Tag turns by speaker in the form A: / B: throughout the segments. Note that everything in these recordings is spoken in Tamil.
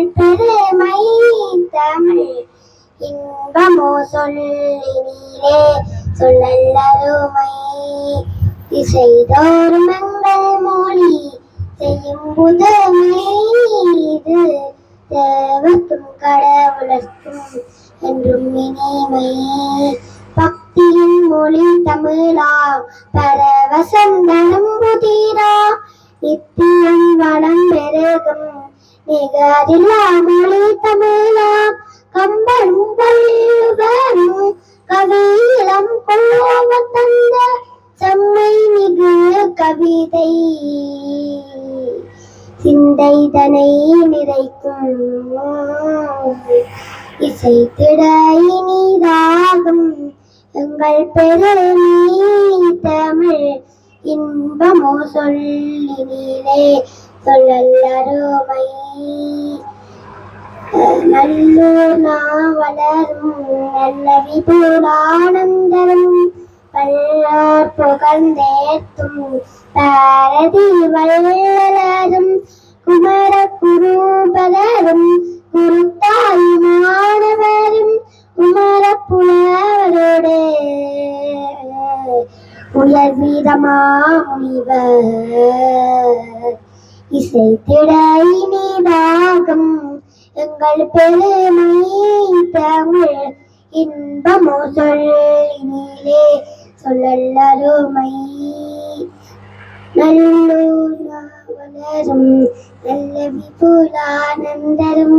A: எங்கள் பெருமை தமிழ் இன்பமோ சொல்லினீரே சொல்லல்லருமை. திசைதோறும் மங்கள் மொழி செய்யும் புதுமை இது தேவர்க்கும் கடவுளர்க்கும் என்றும் இனிமை. பக்தியின் மொழி தமிழா பரவசந்தனம் புதிரா நித்தியம் வளம் பெற நிகரில்லா தமிழாம். கம்பனும் வள்ளுவரும் கவியிலம் கோவ தந்த செம்மை மிகு கவிதை. சிந்தைதனை நிறைக்கும் இசை இனிதாகும் எங்கள் பெருமை தமிழ் இன்பமோ சொல்லினீரே சொல்லல்லருமை நல்லூர் வளரும் நல்ல விபுலானந்தரும் பல்லார் புகழ்ந்தேத்தும் பாரதி வல்லலரும் குமர குருபதரும் குருத்தாய் மாணவரும் குமர புலவரோடு. உயர் வீரமா முனிவர் இசை திடையினிதாகும் எங்கள் பெருமை தமிழ் இன்பமோ சொல்லினீரே சொல்லல்லருமை நல்லூர் வளரும் நல்ல விபுலானந்தரும்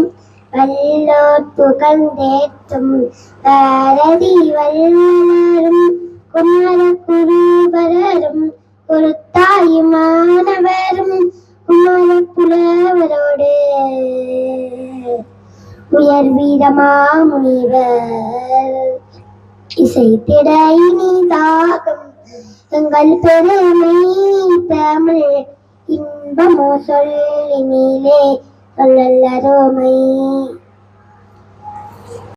A: வல்லோர் புகழ்ந்தேற்றும் பாரதி வல்லரும் குமர குருபரரும் உயர் வீரமா முனிவர். இசை திடை திடையினிதாகும் எங்கள் பெருமை தமிழ். இன்பமோ சொல்லினிலே சொல்லல்லருமை